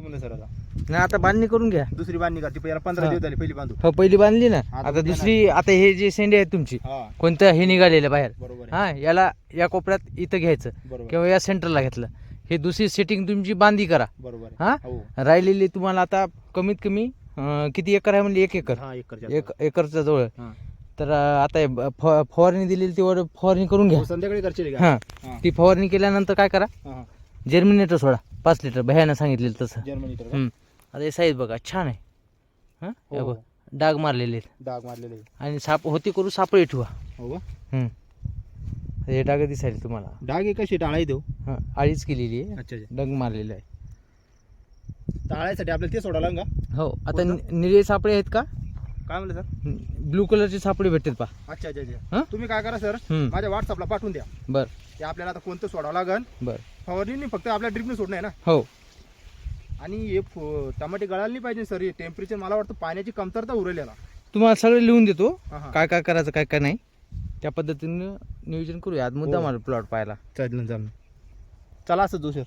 म्हणलं सर आता. नाही आता बांधणी करून घ्या. दुसरी बांधणी का ती याला पंधरा हा. दिवस झाले पहिली बांधू हो पहिली बांधली ना? आता आता उद्या दुसरी आता हे जे शेंडे आहेत तुमची हा. कोणतं हे निघालेलं बाहेर? बरोबर आहे. हा याला या कोपऱ्यात इथं घ्यायचं बरोबर. किंवा या सेंटरला घेतलं. हे दुसरी सेटिंग तुमची बांधी करा. बरोबर आहे. हा? हो. राहिलेली तुम्हाला आता कमीत कमी अं, किती एकर आहे म्हणजे एक एकर. हा एक एकरच्या जवळ. आहे. हा. तर अं, आता हे ब- फ- फवारणी दिलेली तेवढं फवारणी करून घ्या. हो, संध्याकाळी करशील का? हा. हा. ती फवारणी केल्यानंतर काय करा? हा, हा. जर्मिनेटर सोडा. पाच लिटर भयानं सांगितलेलं तसं. का? हम्म. आता हे साईज बघा छान आहे. हा? हो. बघ, डाग मारलेले आहेत. डाग मारलेले आहे. आणि साप होती करू सापळे ठेवा. हो का? हम्म. हे डाग दिसायला तुम्हाला. डाग आहे कशी टाळाय देऊ. हा आळीच केलेली आहे. अच्छा अच्छा. डग मारलेलं आहे. टाळायसाठी आपल्याला ते सोडावं लागेल का? हो. आता? नि- निळे सापळे आहेत का? काय म्हणलं सर? ब्लू कलरचे सापळे भेटतात पा अच्छा अच्छा हा? अच्छा तुम्ही काय करा सर? हम्म. माझ्या व्हॉट्सअपला पाठवून द्या. बर. ते आपल्याला आता कोणतं सोडावं लागेल? बर. फवारणी फक्त आपल्या ड्रिपने सोडणं आहे ना. हो. आणि हे फ- टमाटे गळायला नाही पाहिजे सर. हे टेम्परेचर मला वाटतं पाण्याची कमतरता उरेल याला. तुम्हाला सगळं लिहून देतो. हा, हा. काय काय करायचं काय काय नाही. त्या पद्धतीनं नियोजन करूया. आज मुद्दा हो. मला प्लॉट पाहायला. चालेल चालेल चला असं जो सर